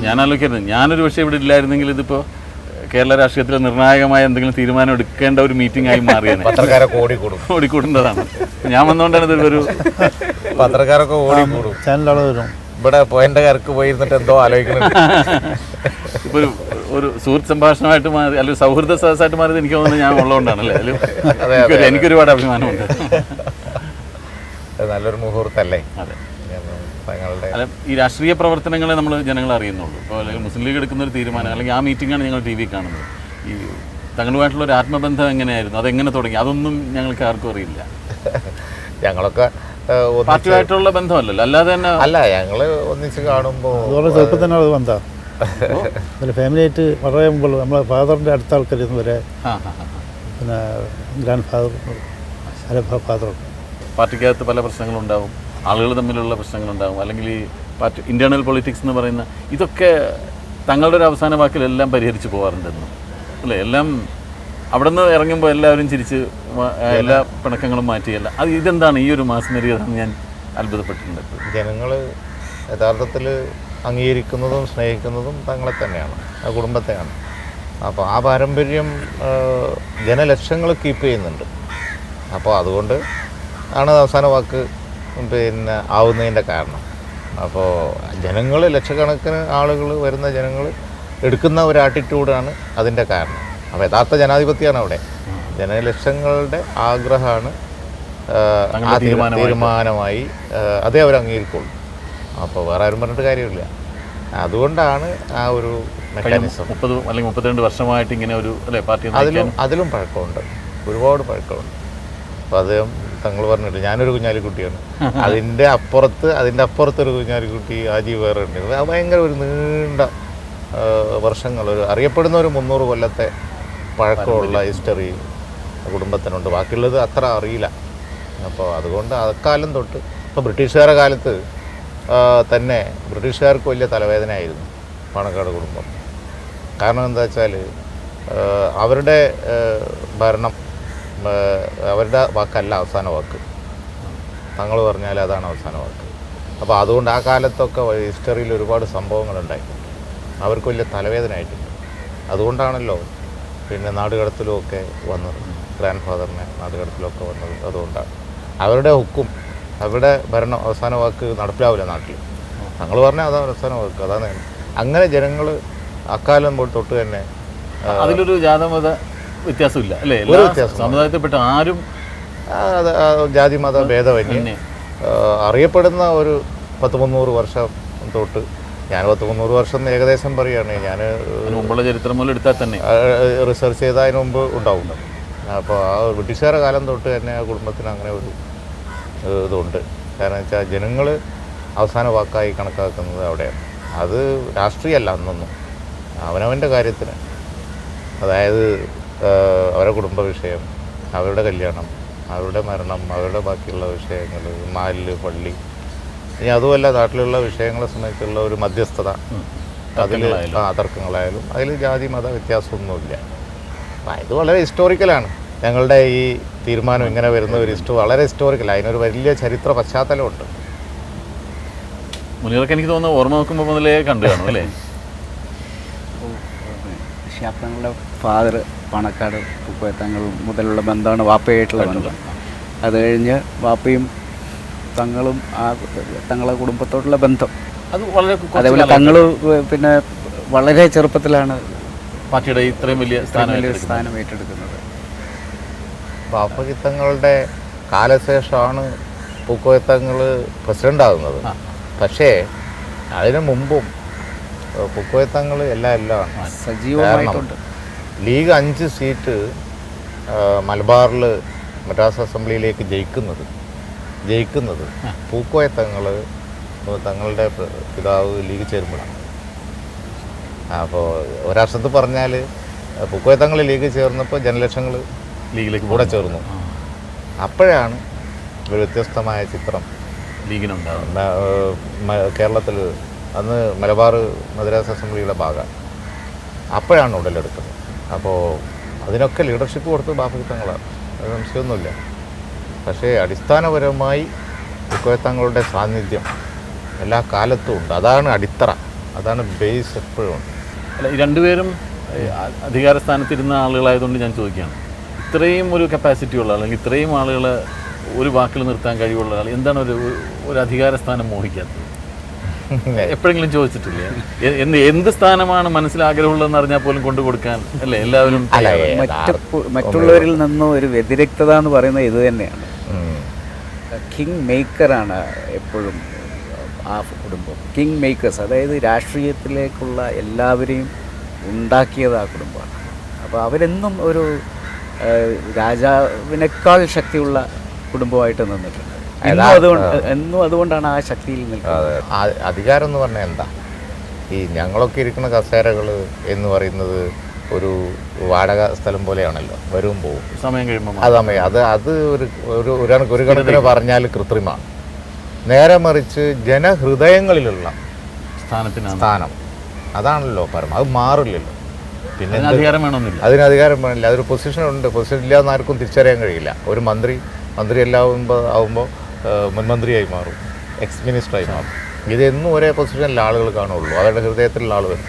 അപ്പോൾ ഞാൻ ആലോചിക്കരുത് ഞാനൊരു പക്ഷേ ഇവിടെ ഇല്ലായിരുന്നെങ്കിൽ ഇതിപ്പോൾ കേരള രാഷ്ട്രീയത്തിലെ നിർണായകമായ എന്തെങ്കിലും തീരുമാനം എടുക്കേണ്ട ഒരു മീറ്റിംഗ് ആയി മാറിയാണ് പത്രക്കാരൊക്കെ ഓടിക്കൂടും. ഓടിക്കൂടേണ്ടതാണ് ഞാൻ വന്നുകൊണ്ടാണ് ഇതൊരു പത്രക്കാരൊക്കെ ഓടിക്കൂടും. ചാനലളവ് വരും. ഇവിടെ പോയിന്റ് പോയി പോയിരുന്നിട്ട് എന്തോ ആലോചിക്കണം ഇപ്പൊ ഒരു ഒരു സുഹൃത്ത് സംഭാഷണമായിട്ട് മാറി അല്ലെങ്കിൽ സൗഹൃദ സദസ്സായിട്ട് മാറിയത് എനിക്ക് തോന്നുന്നത് ഞാൻ ഉള്ളതുകൊണ്ടാണ് അല്ലേ? അതിൽ എനിക്കൊരു- എനിക്കൊരുപാട് അഭിമാനമുണ്ട്. നല്ലൊരു മുഹൂർത്തല്ലേ? അതെ. തങ്ങളുടെ അല്ല ഈ രാഷ്ട്രീയ പ്രവർത്തനങ്ങളെ നമ്മൾ ജനങ്ങൾ അറിയുന്നുള്ളൂ. ഇപ്പോൾ അല്ലെങ്കിൽ മുസ്ലിം ലീഗ് എടുക്കുന്ന ഒരു തീരുമാനം അല്ലെങ്കിൽ ആ മീറ്റിംഗാണ് ഞങ്ങൾ ടി വി കാണുന്നത്. ഈ തങ്ങളുമായിട്ടുള്ള ഒരു ആത്മബന്ധം എങ്ങനെയായിരുന്നു? അതെങ്ങനെ തുടങ്ങി? അതൊന്നും ഞങ്ങൾക്ക് ആർക്കും അറിയില്ല. ഞങ്ങളൊക്കെ പാർട്ടിയായിട്ടുള്ള ബന്ധമല്ലല്ലോ. അല്ലാതെ തന്നെ അല്ല ഞങ്ങൾ ഒന്നിച്ച് കാണുമ്പോൾ അതുപോലെ ചെറുപ്പം തന്നെ അത് ബന്ധം. ഫാമിലി ഫാമിലിയായിട്ട് വളരെ മുമ്പുള്ള നമ്മളെ ഫാദറിന്റെ അടുത്ത ആൾക്കാരിന്ന് വരെ. പിന്നെ ഗ്രാൻഡ് ഫാദർ ഫാദറും. ഫാദർ പാർട്ടിക്കകത്ത് പല പ്രശ്നങ്ങളുണ്ടാവും. ആളുകൾ തമ്മിലുള്ള പ്രശ്നങ്ങളുണ്ടാകും. അല്ലെങ്കിൽ ഈ പാർട്ടി ഇന്റേർണൽ പൊളിറ്റിക്സ് എന്ന് പറയുന്ന ഇതൊക്കെ തങ്ങളുടെ ഒരു അവസാന വാക്കിലെല്ലാം പരിഹരിച്ച് പോകാറുണ്ടെന്ന് അല്ലേ? എല്ലാം അവിടെ നിന്ന് ഇറങ്ങുമ്പോൾ എല്ലാവരും ചിരിച്ച് എല്ലാ പിണക്കങ്ങളും മാറ്റിയല്ല അത് ഇതെന്താണ്? ഈ ഒരു മാസ്മരിയതാണ് ഞാൻ അത്ഭുതപ്പെട്ടിട്ടുണ്ട്. ജനങ്ങൾ യഥാർത്ഥത്തിൽ അംഗീകരിക്കുന്നതും സ്നേഹിക്കുന്നതും തങ്ങളെ തന്നെയാണ് ആ കുടുംബത്തെയാണ്. അപ്പോൾ ആ പാരമ്പര്യം ജനലക്ഷ്യങ്ങൾ കീപ്പ് ചെയ്യുന്നുണ്ട്. അപ്പോൾ അതുകൊണ്ട് ആണ് അവസാന വാക്ക് പിന്നെ ആവുന്നതിന്റെ കാരണം. അപ്പോൾ ജനങ്ങൾ ലക്ഷക്കണക്കിന് ആളുകൾ വരുന്ന ജനങ്ങൾ എടുക്കുന്ന ഒരു ആറ്റിറ്റ്യൂഡാണ് അതിന്റെ കാരണം. അപ്പോൾ യഥാർത്ഥ ജനാധിപത്യമാണ് അവിടെ. ജനലക്ഷങ്ങളുടെ ആഗ്രഹമാണ് ആ തീരുമാനമായി അതേ അവർ അംഗീകരിക്കുള്ളൂ. അപ്പോൾ വേറെ ആരും പറഞ്ഞിട്ട് കാര്യമില്ല. അതുകൊണ്ടാണ് ആ ഒരു മെക്കാനിസം മുപ്പത് അല്ലെങ്കിൽ മുപ്പത്തിരണ്ട് വർഷമായിട്ട് ഇങ്ങനെ ഒരു അല്ലേ പാർട്ടി അതിലും അതിലും പഴക്കമുണ്ട്. ഒരുപാട് പഴക്കമുണ്ട്. അപ്പോൾ അദ്ദേഹം തങ്ങൾ പറഞ്ഞിട്ട് ഞാനൊരു കുഞ്ഞാലിക്കുട്ടിയാണ് അതിന്റെ അപ്പുറത്ത് അതിന്റെ അപ്പുറത്തൊരു കുഞ്ഞാലിക്കുട്ടി ആജി വേറെ ഉണ്ട്. അത് ഭയങ്കര ഒരു നീണ്ട വർഷങ്ങൾ ഒരു അറിയപ്പെടുന്ന ഒരു മുന്നൂറ് കൊല്ലത്തെ പഴക്കമുള്ള ഹിസ്റ്ററി കുടുംബത്തിനുണ്ട്. ബാക്കിയുള്ളത് അത്ര അറിയില്ല. അപ്പോൾ അതുകൊണ്ട് അക്കാലം തൊട്ട് ഇപ്പോൾ ബ്രിട്ടീഷുകാരുടെ കാലത്ത് തന്നെ ബ്രിട്ടീഷുകാർക്ക് വലിയ തലവേദനയായിരുന്നു പാണക്കാട് കുടുംബം. കാരണം എന്താ വെച്ചാൽ അവരുടെ ഭരണം അവരുടെ വാക്കല്ല അവസാന വാക്ക്. തങ്ങൾ പറഞ്ഞാൽ അതാണ് അവസാന വാക്ക്. അപ്പോൾ അതുകൊണ്ട് ആ കാലത്തൊക്കെ ഹിസ്റ്ററിയിൽ ഒരുപാട് സംഭവങ്ങളുണ്ടായി. അവർക്ക് വലിയ തലവേദന ആയിട്ടുണ്ട് അതുകൊണ്ടാണല്ലോ പിന്നെ നാടുകടത്തിലുമൊക്കെ വന്നത്. ഗ്രാൻഡ് ഫാദറിനെ നാടുകടത്തിലൊക്കെ വന്നത് അതുകൊണ്ടാണ്. അവരുടെ ഹുക്കും അവരുടെ ഭരണം അവസാന വാക്ക് നടപ്പിലാവില്ല നാട്ടിൽ. തങ്ങൾ പറഞ്ഞാൽ അതാണ് അവസാന വാക്ക് അതാണ്. അങ്ങനെ ജനങ്ങൾ അക്കാലം തൊട്ട് തന്നെ അതിലൊരു ജാതമത വ്യത്യാസമില്ല അല്ലേ? ഒരു വ്യത്യാസം സമുദായത്തിൽപ്പെട്ട ആരും ജാതി മത ഭേദമന്യേ അറിയപ്പെടുന്ന ഒരു പത്ത് മുന്നൂറ് വർഷം തൊട്ട് ഞാൻ പത്ത് മുന്നൂറ് വർഷം ഏകദേശം പറയുകയാണ്. ഞാൻ അതിന് മുമ്പുള്ള ചരിത്രം മൂലം എടുത്താൽ തന്നെ. റിസർച്ച് ചെയ്തതിന് മുമ്പ് ഉണ്ടാവും അപ്പോൾ ആ ബ്രിട്ടീഷുകാരുടെ കാലം തൊട്ട് തന്നെ ആ കുടുംബത്തിന് അങ്ങനെ ഒരു ഇതുണ്ട്. കാരണം വെച്ചാൽ ജനങ്ങൾ അവസാന വാക്കായി കണക്കാക്കുന്നത് അവിടെയാണ്. അത് രാഷ്ട്രീയമല്ല അന്നൊന്നും. അവനവന്റെ കാര്യത്തിന്. അതായത് അവരുടെ കുടുംബ വിഷയം അവരുടെ കല്യാണം അവരുടെ മരണം അവരുടെ ബാക്കിയുള്ള വിഷയങ്ങൾ മാലിൽ പള്ളി. ഇനി അതുമല്ല നാട്ടിലുള്ള വിഷയങ്ങളെ സംബന്ധിച്ചുള്ള ഒരു മധ്യസ്ഥത. അതിൽ. ആ തർക്കങ്ങളായാലും അതിൽ ജാതി മത വ്യത്യാസമൊന്നുമില്ല. ഇത് വളരെ ഹിസ്റ്റോറിക്കലാണ് ഞങ്ങളുടെ ഈ തീരുമാനം ഇങ്ങനെ വരുന്ന ഒരു ഹിസ്റ്റോ വളരെ ഹിസ്റ്റോറിക്കൽ അതിനൊരു വലിയ ചരിത്ര പശ്ചാത്തലമുണ്ട്. മുനികൾക്ക് എനിക്ക് തോന്നുന്നു ഓർമ്മ നോക്കുമ്പോൾ മുതലേ കണ്ടു കാണും അല്ലേ? ഷിയാബ്തങ്ങളുടെ ഫാദർ പണക്കാട് പൂക്കോയത്തങ്ങൾ മുതലുള്ള ബന്ധമാണ് വാപ്പയായിട്ടുള്ള ബന്ധം. അത് കഴിഞ്ഞ് വാപ്പയും തങ്ങളും ആ തങ്ങളെ കുടുംബത്തോടുള്ള ബന്ധം. അത് വളരെ അതേപോലെ തങ്ങൾ പിന്നെ വളരെ ചെറുപ്പത്തിലാണ് പാർട്ടിയുടെ ഇത്രയും വലിയ ഏറ്റെടുക്കുന്നത്. സ്ഥാനം ഏറ്റെടുക്കുന്നത്. ബാപ്പചിത്തങ്ങളുടെ കാലശേഷമാണ് പൂക്കോയത്തങ്ങൾ പ്രസിഡന്റ് ആകുന്നത്. പക്ഷേ അതിനു മുമ്പും പൂക്കോയത്തങ്ങൾ എല്ലാം എല്ലാമാണ്. സജീവമായിട്ടുണ്ട്. ലീഗ് അഞ്ച് സീറ്റ് മലബാറിൽ മദ്രാസ് അസംബ്ലിയിലേക്ക് ജയിക്കുന്നത് ജയിക്കുന്നത് പൂക്കോയത്തങ്ങൾ തങ്ങളുടെ പിതാവ് ലീഗ് ചേരുമ്പോഴാണ്. അപ്പോൾ ഒരർഷത്ത് പറഞ്ഞാൽ പൂക്കോയത്തങ്ങൾ ലീഗ് ചേർന്നപ്പോൾ ജനലക്ഷങ്ങൾ ലീഗിലേക്ക് കൂടെ. ചേർന്നു. അപ്പോഴാണ് ഒരു വ്യത്യസ്തമായ ചിത്രം ലീഗിനുണ്ടാവും കേരളത്തിൽ അന്ന് മലബാർ മദ്രാസ് അസംബ്ലിയുടെ ഭാഗമാണ് അപ്പോഴാണ് ഉടലെടുക്കുന്നത് അപ്പോൾ അതിനൊക്കെ ലീഡർഷിപ്പ് കൊടുത്ത് ബാപ്പുത്തങ്ങളാണ് അത് സംശയമൊന്നുമില്ല. പക്ഷേ അടിസ്ഥാനപരമായി ഇക്കോയത്തങ്ങളുടെ സാന്നിധ്യം എല്ലാ കാലത്തും ഉണ്ട്. അതാണ് അടിത്തറ. അതാണ് ബേസ് എപ്പോഴും ഉണ്ട്. അല്ല രണ്ടുപേരും അധികാര സ്ഥാനത്തിരുന്ന ആളുകളായതുകൊണ്ട് ഞാൻ ചോദിക്കുകയാണ്. ഇത്രയും ഒരു കപ്പാസിറ്റി ഉള്ള അല്ലെങ്കിൽ ഇത്രയും ആളുകളെ ഒരു വാക്കിൽ നിർത്താൻ കഴിവുള്ള ആൾ എന്താണ് ഒരു ഒരു അധികാര സ്ഥാനം മോഹിക്കാത്തത്? എപ്പോഴെങ്കിലും ചോദിച്ചിട്ടില്ലേ? എന്ത് എന്ത് സ്ഥാനമാണ് മനസ്സിൽ ആഗ്രഹമുള്ളതെന്ന് അറിഞ്ഞാൽ പോലും കൊണ്ടു കൊടുക്കാൻ? അല്ലേ? എല്ലാവരും മറ്റുള്ളവരിൽ നിന്നും ഒരു വ്യതിരക്തത എന്ന് പറയുന്നത് ഇത് തന്നെയാണ്. കിങ് മേക്കറാണ് എപ്പോഴും ആ കുടുംബം. കിങ് മേക്കേഴ്സ് അതായത് രാഷ്ട്രീയത്തിലേക്കുള്ള എല്ലാവരെയും ഉണ്ടാക്കിയത് ആ കുടുംബമാണ്. അപ്പോൾ അവരെന്നും ഒരു രാജാവിനേക്കാൾ ശക്തിയുള്ള കുടുംബമായിട്ട് നിന്നിട്ടുണ്ട്. എന്നും അതുകൊണ്ട് എന്നും അതുകൊണ്ടാണ് ആ ശക്തിയിൽ നിൽക്കുന്നത്. അതെ. അധികാരം എന്ന് പറഞ്ഞാൽ എന്താ? ഈ ഞങ്ങളൊക്കെ ഇരിക്കുന്ന കസേരകൾ എന്ന് പറയുന്നത് ഒരു വാടക സ്ഥലം പോലെയാണല്ലോ. വരും പോവും. സമയം കഴിയുമ്പോൾ അത് സമയം അത് അത് ഒരു ഒരു ഒരു കണക്ക് ഒരു കണക്കിന് പറഞ്ഞാൽ കൃത്രിമാണ് നേരെ മറിച്ച് ജനഹൃദയങ്ങളിലുള്ള സ്ഥാനത്തിന് സ്ഥാനം. അതാണല്ലോ പരമ. അത് മാറില്ലല്ലോ. പിന്നെ അതിന് അധികാരം വേണമെന്നില്ല. അതിന് അധികാരം വേണമില്ല അതൊരു പൊസിഷൻ ഉണ്ട്. പൊസിഷൻ ഇല്ലാതെ ആർക്കും തിരിച്ചറിയാൻ കഴിയില്ല. ഒരു മന്ത്രി മന്ത്രി എല്ലാം ആവുമ്പോൾ ആവുമ്പോൾ മുൻമന്ത്രിയായി മാറും. എക്സ് മിനിസ്റ്ററായി മാറും. ഇതെന്നും ഒരേ പൊസിഷനിൽ ആളുകൾ കാണുള്ളൂ. അവരുടെ ഹൃദയത്തിലുള്ള ആൾ വരും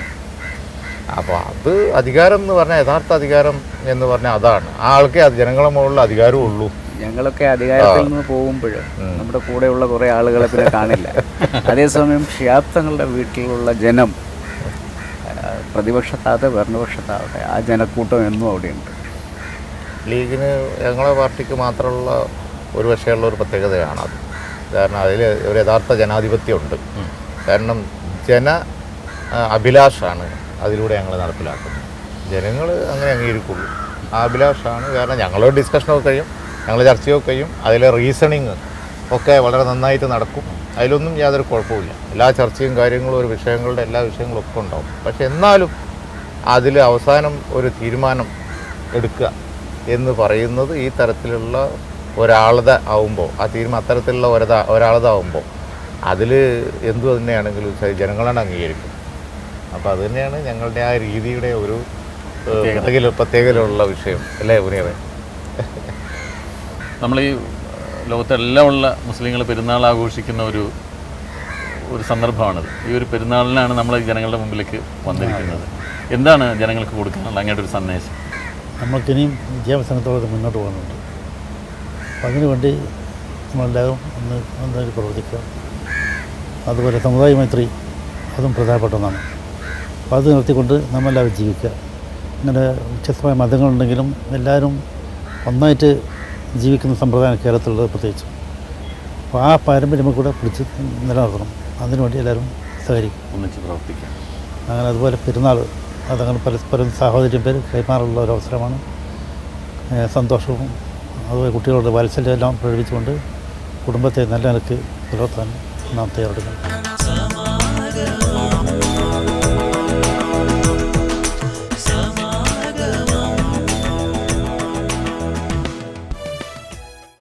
അപ്പോൾ അത് അധികാരം എന്ന് പറഞ്ഞാൽ യഥാർത്ഥ അധികാരം എന്ന് പറഞ്ഞാൽ അതാണ്. ആ ആൾക്കേ അത് ജനങ്ങളെ മുകളിൽ അധികാരവും ഉള്ളൂ. ഞങ്ങളൊക്കെ അധികാരത്തിൽ നിന്ന് പോകുമ്പോൾ നമ്മുടെ കൂടെയുള്ള കുറേ ആളുകളെ പിന്നെ കാണില്ല. അതേസമയം ഷിയാബ്ദങ്ങളുടെ വീട്ടിലുള്ള ജനം പ്രതിപക്ഷത്താകട്ടെ ഭരണപക്ഷത്താകട്ടെ ആ ജനക്കൂട്ടം എന്നും അവിടെയുണ്ട്. ലീഗിന് ഞങ്ങളെ പാർട്ടിക്ക് മാത്രമുള്ള ഒരു പക്ഷേയുള്ള ഒരു പ്രത്യേകതയാണ് അത്. കാരണം അതിൽ ഒരു യഥാർത്ഥ ജനാധിപത്യം ഉണ്ട് കാരണം ജന അഭിലാഷാണ് അതിലൂടെ ഞങ്ങൾ നടപ്പിലാക്കുന്നത്. ജനങ്ങൾ അങ്ങനെ അംഗീകരിക്കുള്ളൂ. ആ അഭിലാഷാണ് കാരണം ഞങ്ങളോട് ഡിസ്കഷനൊക്കെ കഴിയും ഞങ്ങൾ ചർച്ചയൊക്കെ കഴിയും അതിലെ റീസണിങ് ഒക്കെ വളരെ നന്നായിട്ട് നടക്കും. അതിലൊന്നും യാതൊരു കുഴപ്പമില്ല എല്ലാ ചർച്ചയും കാര്യങ്ങളും ഒരു വിഷയങ്ങളുടെ എല്ലാ വിഷയങ്ങളും ഒക്കെ ഉണ്ടാവും. പക്ഷെ എന്നാലും അതിൽ അവസാനം ഒരു തീരുമാനം എടുക്കുക എന്ന് പറയുന്നത് ഈ തരത്തിലുള്ള ഒരാളത ആവുമ്പോൾ ആ തീരുമാനം അത്തരത്തിലുള്ള ഒരത ഒരാളതാവുമ്പോൾ അതിൽ എന്തു തന്നെയാണെങ്കിലും ജനങ്ങളാണ് അംഗീകരിക്കും. അപ്പോൾ അത് തന്നെയാണ് ഞങ്ങളുടെ ആ രീതിയുടെ ഒരു ഏഹ്, പ്രത്യേകതയിലുള്ള പ്രത്യേകതയുള്ള വിഷയം. അല്ലേ പുനിയറെ നമ്മൾ ഈ ലോകത്തെല്ലാം ഉള്ള മുസ്ലിങ്ങൾ പെരുന്നാൾ ആഘോഷിക്കുന്ന ഒരു ഒരു സന്ദർഭമാണത്. ഈ ഒരു പെരുന്നാളിനാണ് നമ്മൾ ജനങ്ങളുടെ മുമ്പിലേക്ക് വന്നിരിക്കുന്നത്. എന്താണ് ജനങ്ങൾക്ക് കൊടുക്കാനുള്ള അങ്ങയുടെ ഒരു സന്ദേശം? നമ്മൾക്കിനിയും വിദ്യാഭ്യാസത്തോടെ മുന്നോട്ട് പോകുന്നുണ്ട്. അതിനുവേണ്ടി നമ്മളെല്ലാവരും ഒന്ന് ഒന്നായി പ്രവർത്തിക്കുക. അതുപോലെ സമുദായ മൈത്രി അതും പ്രധാനപ്പെട്ട ഒന്നാണ്. അപ്പോൾ അത് നിർത്തിക്കൊണ്ട് നമ്മളെല്ലാവരും ജീവിക്കുക. ഇങ്ങനെ വ്യത്യസ്തമായ മതങ്ങളുണ്ടെങ്കിലും എല്ലാവരും ഒന്നായിട്ട് ജീവിക്കുന്ന സമ്പ്രദായം കേരളത്തിലുള്ളത് പ്രത്യേകിച്ച്. അപ്പോൾ ആ പാരമ്പര്യം കൂടെ പിടിച്ച് നിലനിർത്തണം. അതിനുവേണ്ടി എല്ലാവരും സഹകരിക്കും ഒന്നിച്ച് പ്രവർത്തിക്കാം അങ്ങനെ അതുപോലെ പെരുന്നാൾ അതങ്ങനെ പരസ്പരം സാഹോദര്യം പേര് കൈമാറുള്ള ഒരു അവസരമാണ്. സന്തോഷവും അതുപോലെ കുട്ടികളുടെ വാത്സല്യം എല്ലാം പ്രകടിപ്പിച്ചുകൊണ്ട് കുടുംബത്തെ നല്ല നിലയ്ക്ക് പുലർത്താൻ നാം തയ്യാറെടുക്കണം.